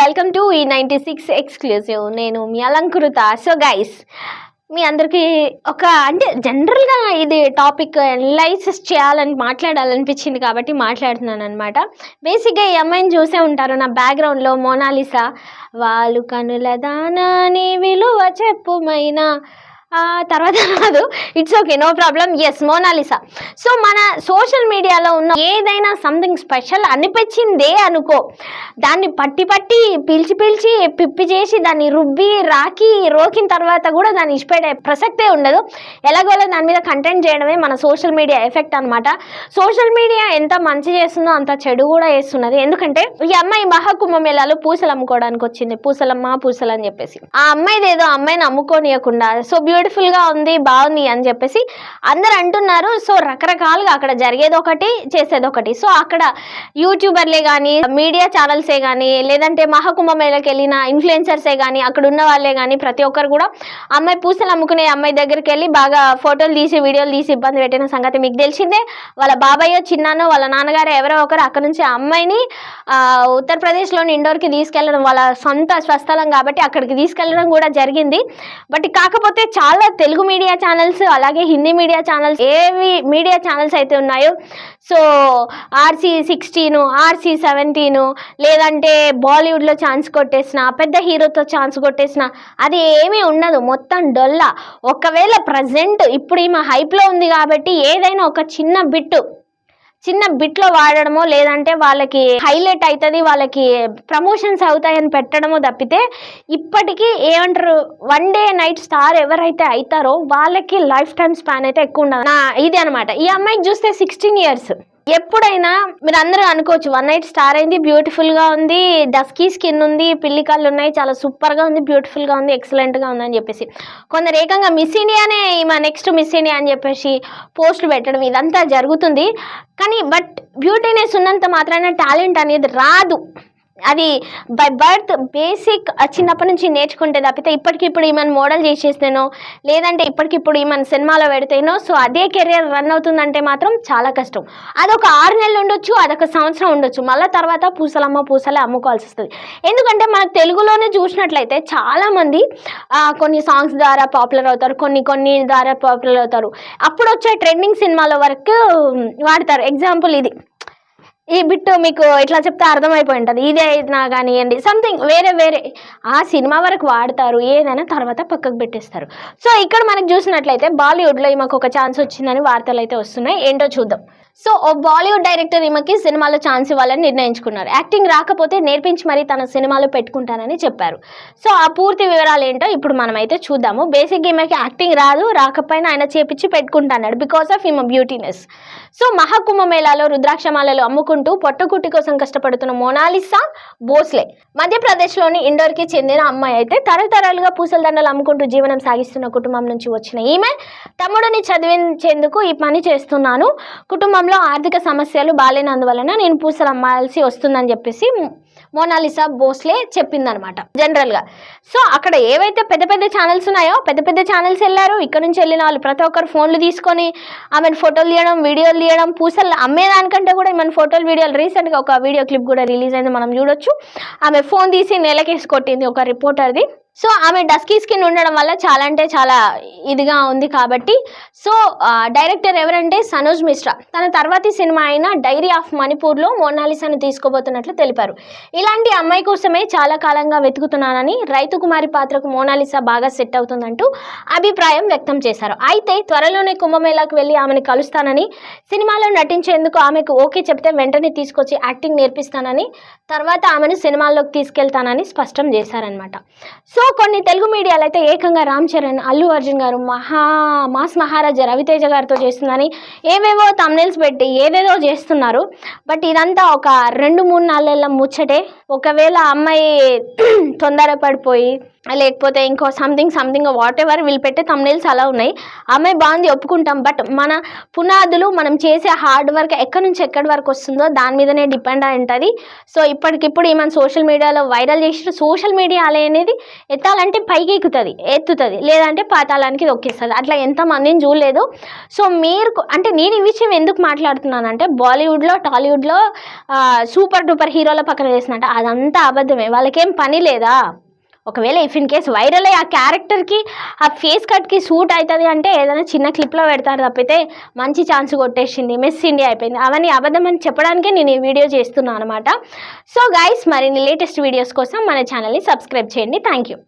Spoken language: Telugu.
వెల్కమ్ టు ఈ నైంటీ సిక్స్ ఎక్స్క్లూజివ్. నేను మీ అలంకృత. సో గైస్ మీ అందరికీ ఒక అంటే జనరల్గా ఇది టాపిక్ అనలైసిస్ చేయాలని మాట్లాడాలనిపించింది కాబట్టి మాట్లాడుతున్నాను అనమాట బేసిక్గా ఈ అమ్మాయిని చూసే ఉంటారు. నా బ్యాక్గ్రౌండ్లో మోనాలిసా వాళ్ళు కనుల దానాని విలువ చెప్పుమైనా తర్వాత రాదు. It's okay no problem yes Monalisa so మన సోషల్ మీడియాలో ఉన్న ఏదైనా సంథింగ్ స్పెషల్ అనిపించిందే అనుకో. దాన్ని పట్టి పట్టి పిలిచి పిలిచి పిప్పి చేసి దాన్ని రుబ్బి రాకి రోకిన తర్వాత కూడా దాన్ని ఇష్టపడే ప్రసక్తే ఉండదు. ఎలాగోలా దాని మీద కంటెంట్ చేయడమే మన సోషల్ మీడియా ఎఫెక్ట్ అనమాట సోషల్ మీడియా ఎంత మంచి చేస్తుందో అంత చెడు కూడా చేస్తున్నది. ఎందుకంటే ఈ అమ్మాయి మహాకుంభమేళాలో పూసలు అమ్ముకోవడానికి వచ్చింది. పూసలమ్మ పూసలు అని చెప్పేసి. ఆ అమ్మాయిది ఏదో అమ్మాయిని అమ్ముకోనియకుండా సో బ్యూటి గా ఉంది బాగుంది అని చెప్పేసి అందరు అంటున్నారు. సో రకరకాలుగా అక్కడ జరిగేది ఒకటి చేసేది ఒకటి. సో అక్కడ యూట్యూబర్లే కానీ మీడియా ఛానల్సే కానీ లేదంటే మహాకుంభమేళకి వెళ్ళిన ఇన్ఫ్లుయెన్సర్సే కానీ అక్కడ ఉన్న వాళ్ళే కానీ ప్రతి ఒక్కరు కూడా అమ్మాయి పూసలు అమ్ముకునే అమ్మాయి దగ్గరికి వెళ్ళి బాగా ఫోటోలు తీసి వీడియోలు తీసి ఇబ్బంది పెట్టిన సంగతి మీకు తెలిసిందే. వాళ్ళ బాబాయో చిన్నానో వాళ్ళ నాన్నగారు ఎవరో ఒకరు అక్కడ నుంచి ఆ అమ్మాయిని ఉత్తరప్రదేశ్లోని ఇండోర్కి తీసుకెళ్ళడం వాళ్ళ సొంత స్వస్థలం కాబట్టి అక్కడికి తీసుకెళ్ళడం కూడా జరిగింది. బట్ కాకపోతే చాలా తెలుగు మీడియా ఛానల్స్ అలాగే హిందీ మీడియా ఛానల్స్ ఏవి మీడియా ఛానల్స్ అయితే ఉన్నాయో so RC sixteen RC seventeen లేదంటే బాలీవుడ్లో ఛాన్స్ కొట్టేసిన పెద్ద హీరోతో ఛాన్స్ కొట్టేసిన అది ఏమీ ఉండదు. మొత్తం డొల్లా. ఒకవేళ ప్రజెంట్ ఇప్పుడు ఈమె హైప్లో ఉంది కాబట్టి ఏదైనా ఒక చిన్న బిట్టు చిన్న బిట్లో వాడడమో లేదంటే వాళ్ళకి హైలైట్ అవుతుంది వాళ్ళకి ప్రమోషన్స్ అవుతాయని పెట్టడమో తప్పితే ఇప్పటికీ ఏమంటారు వన్ డే నైట్ స్టార్ ఎవరైతే అవుతారో వాళ్ళకి లైఫ్ టైం స్పాన్ అయితే ఎక్కువ ఉండదు. ఇది అనమాట ఈ అమ్మాయికి చూస్తే సిక్స్టీన్ ఇయర్స్ ఎప్పుడైనా మీరు అందరూ అనుకోవచ్చు వన్ నైట్ స్టార్ అయింది బ్యూటిఫుల్గా ఉంది డస్కీ స్కిన్ ఉంది పిల్లి కళ్ళు ఉన్నాయి చాలా సూపర్గా ఉంది బ్యూటిఫుల్గా ఉంది ఎక్సలెంట్గా ఉంది అని చెప్పేసి. కొందరు ఏకంగా మిస్ ఇండియానే మా నెక్స్ట్ మిస్ ఇండియా అని చెప్పేసి పోస్టులు పెట్టడం ఇదంతా జరుగుతుంది. కానీ బట్ బ్యూటీనెస్ ఉన్నంత మాత్రాన టాలెంట్ అనేది రాదు. అది బై బర్త్ బేసిక్ చిన్నప్పటి నుంచి నేర్చుకుంటే తప్పితే ఇప్పటికిప్పుడు ఈమెను మోడల్ చేసేస్తేనో లేదంటే ఇప్పటికిప్పుడు ఈమెను సినిమాలో పెడితేనో సో అదే కెరియర్ రన్ అవుతుందంటే మాత్రం చాలా కష్టం. అదొక ఆరు నెలలు ఉండొచ్చు అదొక సంవత్సరం ఉండొచ్చు. మళ్ళీ తర్వాత పూసలమ్మ పూసలే అమ్ముకోవాల్సి వస్తుంది. ఎందుకంటే మనకు తెలుగులోనే చూసినట్లయితే చాలామంది కొన్ని సాంగ్స్ ద్వారా పాపులర్ అవుతారు కొన్ని కొన్ని ద్వారా పాపులర్ అవుతారు. అప్పుడు వచ్చే ట్రెండింగ్ సినిమాల వరకు వాడతారు. ఎగ్జాంపుల్ ఇది. ఈ బిట్ మీకు ఇట్లా చెప్తే అర్థమైపోయి ఉంటుంది ఇదే అయినా కానివ్వండి సంథింగ్ వేరే వేరే. ఆ సినిమా వరకు వాడతారు. ఏదైనా తర్వాత పక్కకు పెట్టేస్తారు. సో ఇక్కడ మనకు చూసినట్లయితే బాలీవుడ్లో ఈమెకు ఒక ఛాన్స్ వచ్చిందని వార్తలు అయితే వస్తున్నాయి. ఏంటో చూద్దాం. సో ఓ బాలీవుడ్ డైరెక్టర్ ఈమెకి సినిమాలో ఛాన్స్ ఇవ్వాలని నిర్ణయించుకున్నారు. యాక్టింగ్ రాకపోతే నేర్పించి మరీ తన సినిమాలో పెట్టుకుంటానని చెప్పారు. సో ఆ పూర్తి వివరాలు ఏంటో ఇప్పుడు మనం అయితే చూద్దాము. బేసిక్ ఈమెకి యాక్టింగ్ రాదు. రాకపోయినా ఆయన చేపించి పెట్టుకుంటాన్నాడు బికాస్ ఆఫ్ ఈమె బ్యూటీనెస్. సో మహాకుంభమేళాలో రుద్రాక్షమాలలో చదువుకుంటూ పొట్టగుట్టి కోసం కష్టపడుతున్న మోనాలిసా బోస్లే మధ్యప్రదేశ్లోని ఇండోర్కి చెందిన అమ్మాయి అయితే తరతరాలుగా పూసల దండలు అమ్ముకుంటూ జీవనం సాగిస్తున్న కుటుంబం నుంచి వచ్చిన ఈమె తమ్ముడిని చదివించేందుకు ఈ పని చేస్తున్నాను. కుటుంబంలో ఆర్థిక సమస్యలు బాలేనందువలన నేను పూసలు అమ్మాల్సి వస్తుందని చెప్పేసి మోనాలిసా బోస్లే చెప్పిందనమాట జనరల్గా. సో అక్కడ ఏవైతే పెద్ద పెద్ద ఛానల్స్ ఉన్నాయో పెద్ద పెద్ద ఛానల్స్ వెళ్ళారు. ఇక్కడ నుంచి వెళ్ళిన వాళ్ళు ప్రతి ఒక్కరు ఫోన్లు తీసుకొని ఆమెను ఫోటోలు తీయడం వీడియోలు తీయడం పూసలు అమ్మేదానికంటే కూడా మన ఫోటోలు వీడియోలు రీసెంట్గా ఒక వీడియో క్లిప్ కూడా రిలీజ్ అయింది మనం చూడొచ్చు. ఆమె ఫోన్ తీసి నెలకేసి కొట్టింది ఒక రిపోర్టర్ది. సో ఆమె డస్కీ స్కిన్ ఉండడం వల్ల చాలా అంటే చాలా ఇదిగా ఉంది కాబట్టి సో డైరెక్టర్ ఎవరంటే సనోజ్ మిశ్రా. తన తర్వాతి సినిమా అయిన డైరీ ఆఫ్ మణిపూర్లో మోనాలిసాను తీసుకోబోతున్నట్లు తెలిపారు. ఇలాంటి అమ్మాయి కోసమే చాలా కాలంగా వెతుకుతున్నానని రైతు కుమారి పాత్రకు మోనాలిసా బాగా సెట్ అవుతుందంటూ అభిప్రాయం వ్యక్తం చేశారు. అయితే త్వరలోనే కుంభమేళాకు వెళ్ళి ఆమెను కలుస్తానని సినిమాలో నటించేందుకు ఆమెకు ఓకే చెప్తే వెంటనే తీసుకొచ్చి యాక్టింగ్ నేర్పిస్తానని తర్వాత ఆమెను సినిమాల్లోకి తీసుకెళ్తానని స్పష్టం చేశారనమాట సో కొన్ని తెలుగు మీడియాలు అయితే ఏకంగా రామ్ చరణ్ అల్లు అర్జున్ గారు మహా మాస్ మహారాజా రవితేజ గారితో చేస్తుందని ఏవేవో తమ్నెల్స్ పెట్టి ఏదేదో చేస్తున్నారు. బట్ ఇదంతా ఒక రెండు మూడు నాలుగేళ్ళ ముచ్చటే. ఒకవేళ అమ్మాయి తొందరపడిపోయి లేకపోతే ఇంకో సంథింగ్ సంథింగ్ వాట్ ఎవర్ వీళ్ళు పెట్టే తమ్నెల్స్ అలా ఉన్నాయి. అమ్మాయి బాగుంది ఒప్పుకుంటాం. బట్ మన పునాదులు మనం చేసే హార్డ్ వర్క్ ఎక్కడి నుంచి ఎక్కడి వరకు వస్తుందో దాని మీదనే డిపెండ్ అయి ఉంటుంది. సో ఇప్పటికిప్పుడు ఈ సోషల్ మీడియాలో వైరల్ చేసిన సోషల్ మీడియా అనేది ఎత్తాలంటే పైకి ఎక్కుతుంది ఎత్తుతుంది. లేదంటే పాతాళానికి దొక్కిస్తుంది అట్లా ఎంతమందిని చూడలేదు. సో మీరు అంటే నేను ఈ విషయం ఎందుకు మాట్లాడుతున్నానంటే బాలీవుడ్లో టాలీవుడ్లో సూపర్ డూపర్ హీరోల పక్కన చేసినట్ట అదంతా అబద్ధమే. వాళ్ళకేం పని లేదా? ఒకవేళ ఇఫ్ ఇన్ కేస్ వైరల్ అయ్యి ఆ క్యారెక్టర్కి ఆ ఫేస్ కట్కి సూట్ అవుతుంది అంటే ఏదైనా చిన్న క్లిప్లో పెడతారు తప్పితే మంచి ఛాన్స్ కొట్టేసింది మిస్ ఇండియా అయిపోయింది. అవన్నీ అబద్ధం అని చెప్పడానికే నేను ఈ వీడియో చేస్తున్నాను అనమాట సో గైస్ మరిన్ని లేటెస్ట్ వీడియోస్ కోసం మన ఛానల్ని సబ్స్క్రైబ్ చేయండి. Thank you